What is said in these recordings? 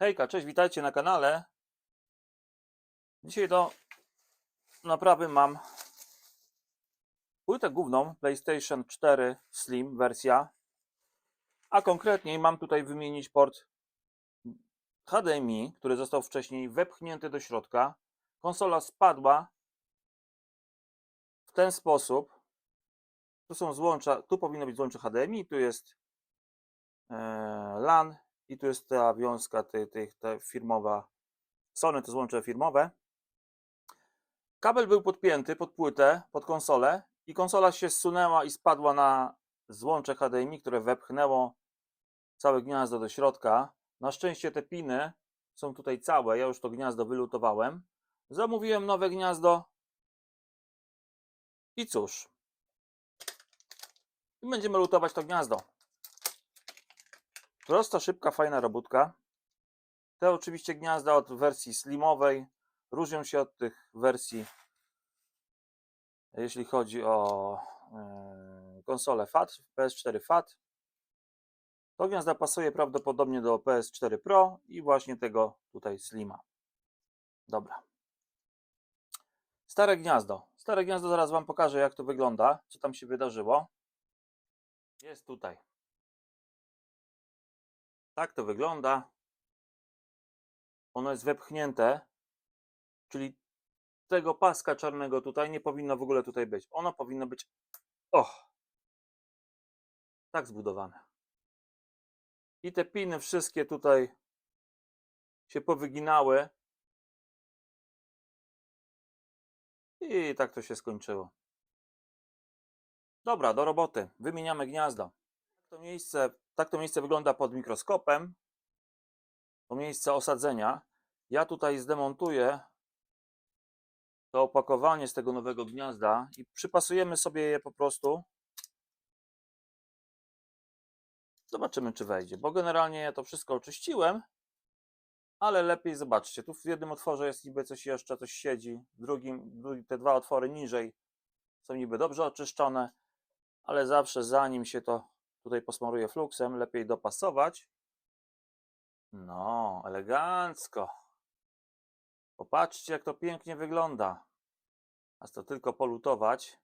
Hejka, cześć, witajcie na kanale. Dzisiaj do naprawy mam płytę główną PlayStation 4 Slim wersja, a konkretniej mam tutaj wymienić port HDMI, który został wcześniej wepchnięty do środka. Konsola spadła w ten sposób. Tu są złącza, tu powinno być złącze HDMI, tu jest e, LAN i tu jest ta wiązka tych, tych, ta firmowa Sony, to złącze firmowe. Kabel był podpięty pod płytę, pod konsolę i konsola się zsunęła i spadła na złącze HDMI, które wepchnęło całe gniazdo do środka. Na szczęście te piny są tutaj całe, ja już to gniazdo wylutowałem. Zamówiłem nowe gniazdo i cóż. Będziemy lutować to gniazdo. Prosta, szybka, fajna robótka. Te oczywiście gniazda od wersji slimowej różnią się od tych wersji, jeśli chodzi o yy, konsolę FAT, PS4 FAT. To gniazda pasuje prawdopodobnie do PS4 Pro i właśnie tego tutaj Slima. Dobra. Stare gniazdo. Stare gniazdo zaraz Wam pokażę jak to wygląda, co tam się wydarzyło. Jest tutaj. Tak to wygląda. Ono jest wepchnięte, czyli tego paska czarnego tutaj nie powinno w ogóle tutaj być. Ono powinno być och, tak zbudowane. I te piny wszystkie tutaj się powyginały. I tak to się skończyło. Dobra, do roboty. Wymieniamy gniazdo. To miejsce, tak to miejsce wygląda pod mikroskopem. To miejsce osadzenia. Ja tutaj zdemontuję to opakowanie z tego nowego gniazda i przypasujemy sobie je po prostu. Zobaczymy, czy wejdzie, bo generalnie ja to wszystko oczyściłem, ale lepiej zobaczcie. Tu w jednym otworze jest niby coś jeszcze, coś siedzi, w drugim, drugi- te dwa otwory niżej są niby dobrze oczyszczone, ale zawsze zanim się to tutaj posmaruję fluksem, lepiej dopasować. No, elegancko. Popatrzcie, jak to pięknie wygląda. A to tylko polutować.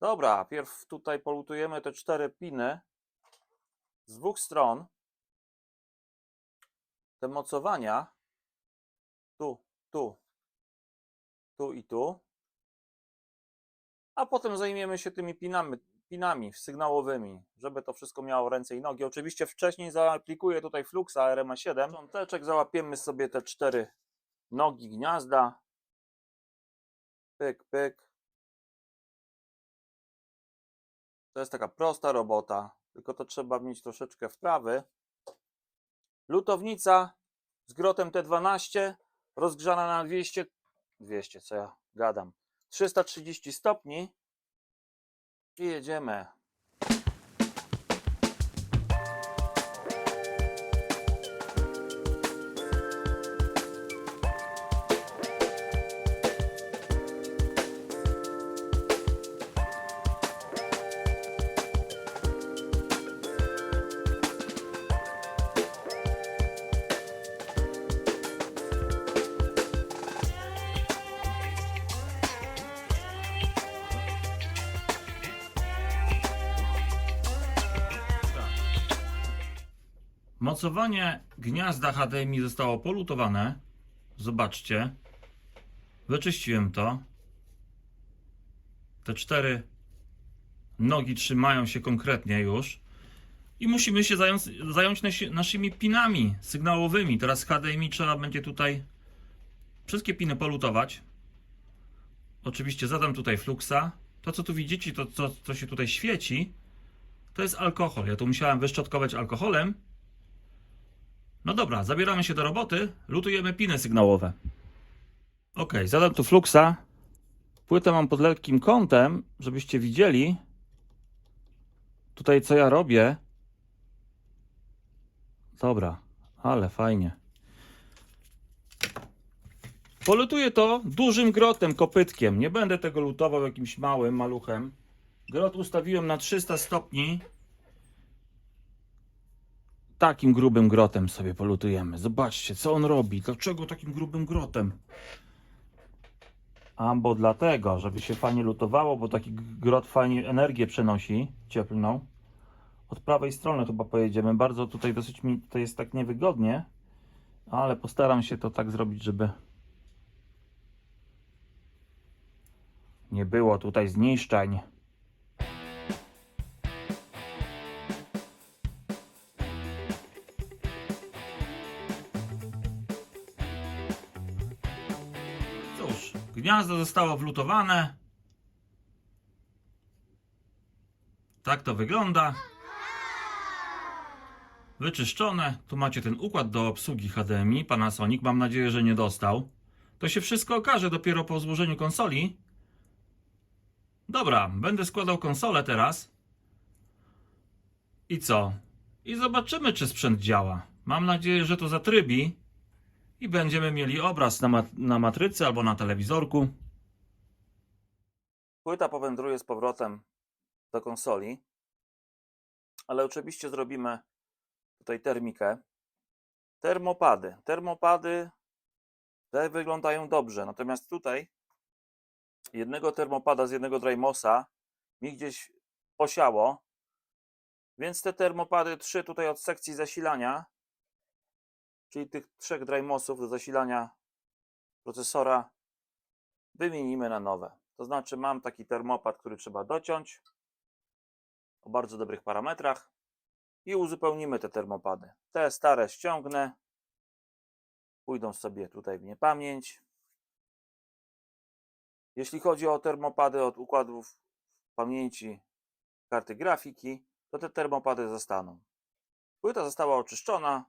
Dobra, pierw tutaj polutujemy te cztery piny z dwóch stron. Te mocowania. Tu, tu, tu i tu. A potem zajmiemy się tymi pinami, pinami sygnałowymi, żeby to wszystko miało ręce i nogi. Oczywiście wcześniej zaaplikuję tutaj Fluxa RMA 7. Cząteczek załapiemy sobie te cztery nogi gniazda. Pyk, pyk. To jest taka prosta robota, tylko to trzeba mieć troszeczkę wprawy. Lutownica z grotem T12, rozgrzana na 200, 200, co ja gadam, 330 stopni i jedziemy. Mocowanie gniazda HDMI zostało polutowane. Zobaczcie. Wyczyściłem to. Te cztery nogi trzymają się konkretnie już. I musimy się zająć, zająć nasi, naszymi pinami sygnałowymi. Teraz HDMI trzeba będzie tutaj wszystkie piny polutować. Oczywiście zadam tutaj fluxa. To co tu widzicie, to co, co się tutaj świeci, to jest alkohol. Ja tu musiałem wyszczotkować alkoholem. No dobra, zabieramy się do roboty, lutujemy piny sygnałowe. Ok, zadam tu fluxa. Płytę mam pod lekkim kątem, żebyście widzieli tutaj co ja robię. Dobra, ale fajnie. Polutuję to dużym grotem, kopytkiem. Nie będę tego lutował jakimś małym maluchem. Grot ustawiłem na 300 stopni. Takim grubym grotem sobie polutujemy. Zobaczcie, co on robi. Dlaczego takim grubym grotem? A bo dlatego, żeby się fajnie lutowało, bo taki grot fajnie energię przenosi cieplną. Od prawej strony chyba pojedziemy. Bardzo tutaj dosyć mi to jest tak niewygodnie, ale postaram się to tak zrobić, żeby nie było tutaj zniszczeń. Gniazdo zostało wlutowane. Tak to wygląda. Wyczyszczone. Tu macie ten układ do obsługi HDMI. Panasonic, mam nadzieję, że nie dostał. To się wszystko okaże dopiero po złożeniu konsoli. Dobra, będę składał konsolę teraz. I co? I zobaczymy, czy sprzęt działa. Mam nadzieję, że to zatrybi i będziemy mieli obraz na, mat- na matrycy albo na telewizorku. Płyta powędruje z powrotem do konsoli, ale oczywiście zrobimy tutaj termikę. Termopady. Termopady te wyglądają dobrze, natomiast tutaj jednego termopada z jednego Drymosa mi gdzieś posiało, więc te termopady, trzy tutaj od sekcji zasilania, czyli tych trzech Drymosów do zasilania procesora, wymienimy na nowe. To znaczy mam taki termopad, który trzeba dociąć o bardzo dobrych parametrach i uzupełnimy te termopady. Te stare ściągnę, pójdą sobie tutaj w niepamięć. Jeśli chodzi o termopady od układów pamięci karty grafiki, to te termopady zostaną. Płyta została oczyszczona.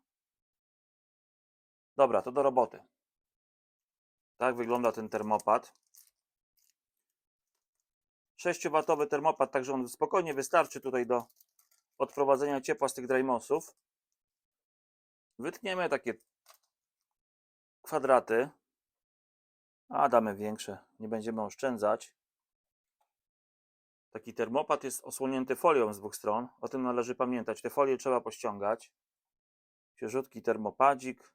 Dobra, to do roboty. Tak wygląda ten termopad. 6W termopad, także on spokojnie wystarczy tutaj do odprowadzenia ciepła z tych drymosów. Wytniemy takie kwadraty. A damy większe, nie będziemy oszczędzać. Taki termopad jest osłonięty folią z dwóch stron. O tym należy pamiętać. Te folie trzeba pościągać. Świeżutki termopadzik.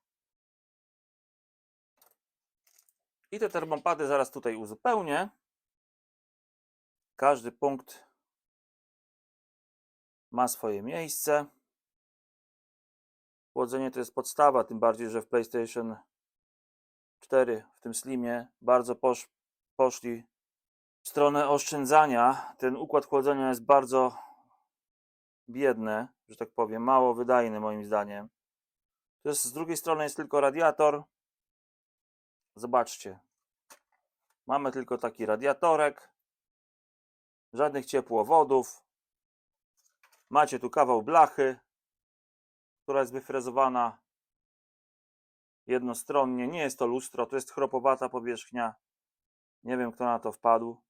I te termopady zaraz tutaj uzupełnię. Każdy punkt ma swoje miejsce. Chłodzenie to jest podstawa, tym bardziej, że w PlayStation 4 w tym slimie bardzo posz, poszli w stronę oszczędzania. Ten układ chłodzenia jest bardzo biedny, że tak powiem, mało wydajny moim zdaniem. To jest, z drugiej strony jest tylko radiator. Zobaczcie. Mamy tylko taki radiatorek. Żadnych ciepłowodów. Macie tu kawał blachy, która jest wyfrezowana jednostronnie. Nie jest to lustro, to jest chropowata powierzchnia. Nie wiem, kto na to wpadł.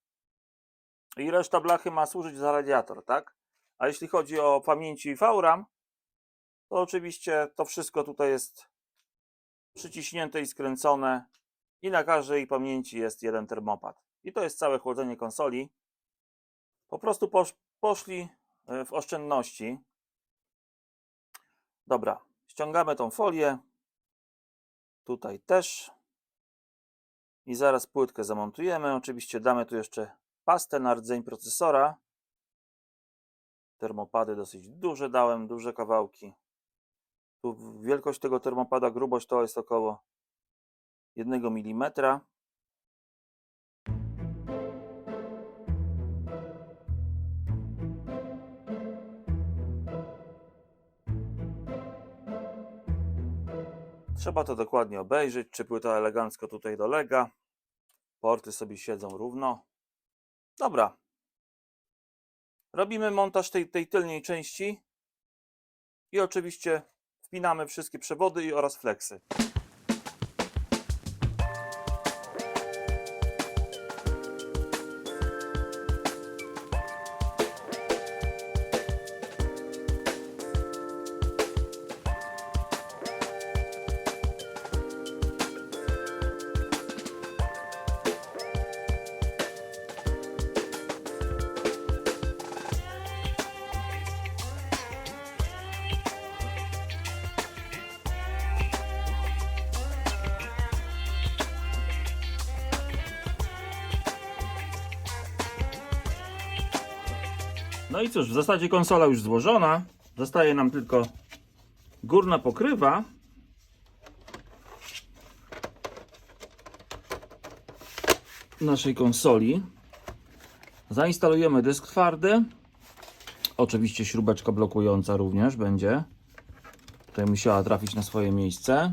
I reszta blachy ma służyć za radiator, tak? A jeśli chodzi o pamięci VRAM, to oczywiście to wszystko tutaj jest przyciśnięte i skręcone i na każdej pamięci jest jeden termopad. I to jest całe chłodzenie konsoli. Po prostu posz, poszli e, w oszczędności. Dobra, ściągamy tą folię. Tutaj też. I zaraz płytkę zamontujemy. Oczywiście damy tu jeszcze pastę na rdzeń procesora. Termopady dosyć duże dałem, duże kawałki. Tu wielkość tego termopada, grubość to jest około 1 mm. Trzeba to dokładnie obejrzeć, czy płyta elegancko tutaj dolega. Porty sobie siedzą równo. Dobra. Robimy montaż tej, tej tylnej części. I oczywiście wpinamy wszystkie przewody oraz fleksy. No i cóż, w zasadzie konsola już złożona. Zostaje nam tylko górna pokrywa. Naszej konsoli. Zainstalujemy dysk twardy. Oczywiście śrubeczka blokująca również będzie. Tutaj musiała trafić na swoje miejsce.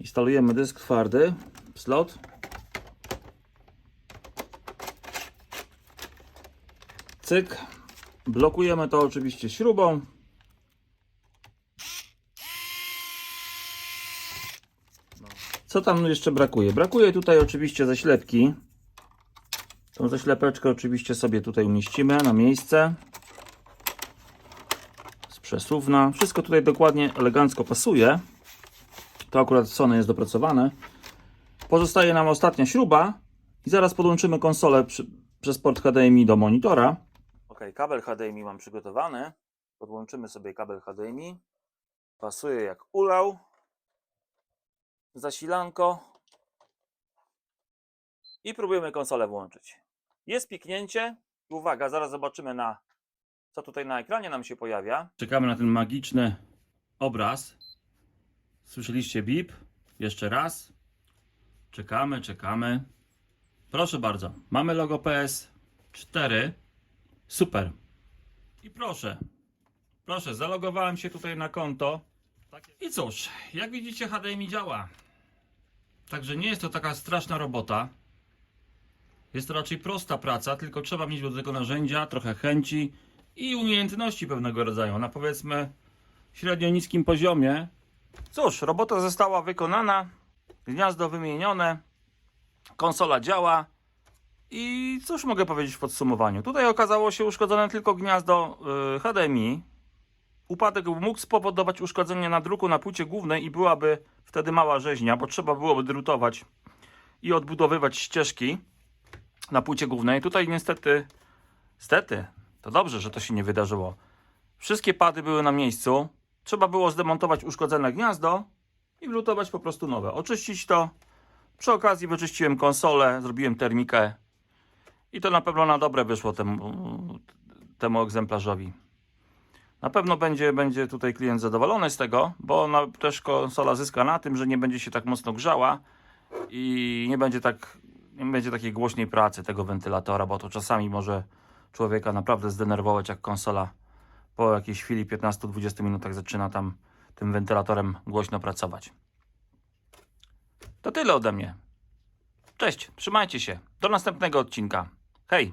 Instalujemy dysk twardy, slot. Cyk. Blokujemy to oczywiście śrubą. Co tam jeszcze brakuje? Brakuje tutaj oczywiście zaślepki. Tą zaślepeczkę oczywiście sobie tutaj umieścimy na miejsce. Jest przesuwna. Wszystko tutaj dokładnie, elegancko pasuje. To akurat Sony jest dopracowane. Pozostaje nam ostatnia śruba i zaraz podłączymy konsolę przy, przez port HDMI do monitora. Ok, kabel HDMI mam przygotowany. Podłączymy sobie kabel HDMI. Pasuje jak ulał. Zasilanko. I próbujemy konsolę włączyć. Jest piknięcie. Uwaga, zaraz zobaczymy na co tutaj na ekranie nam się pojawia. Czekamy na ten magiczny obraz. Słyszeliście bip? Jeszcze raz. Czekamy, czekamy. Proszę bardzo, mamy logo PS4. Super. I proszę, proszę, zalogowałem się tutaj na konto. I cóż, jak widzicie, HDMI działa. Także nie jest to taka straszna robota. Jest to raczej prosta praca, tylko trzeba mieć do tego narzędzia, trochę chęci i umiejętności pewnego rodzaju. Na powiedzmy średnio niskim poziomie. Cóż, robota została wykonana, gniazdo wymienione, konsola działa i cóż mogę powiedzieć w podsumowaniu. Tutaj okazało się uszkodzone tylko gniazdo yy, HDMI. Upadek mógł spowodować uszkodzenie na druku na płycie głównej i byłaby wtedy mała rzeźnia, bo trzeba byłoby drutować i odbudowywać ścieżki na płycie głównej. Tutaj niestety, stety, to dobrze, że to się nie wydarzyło. Wszystkie pady były na miejscu. Trzeba było zdemontować uszkodzone gniazdo i wlutować po prostu nowe. Oczyścić to. Przy okazji wyczyściłem konsolę, zrobiłem termikę i to na pewno na dobre wyszło temu, temu egzemplarzowi. Na pewno będzie, będzie tutaj klient zadowolony z tego, bo też konsola zyska na tym, że nie będzie się tak mocno grzała i nie będzie tak nie będzie takiej głośnej pracy tego wentylatora, bo to czasami może człowieka naprawdę zdenerwować, jak konsola po jakiejś chwili 15-20 minutach zaczyna tam tym wentylatorem głośno pracować. To tyle ode mnie. Cześć, trzymajcie się. Do następnego odcinka. Hej!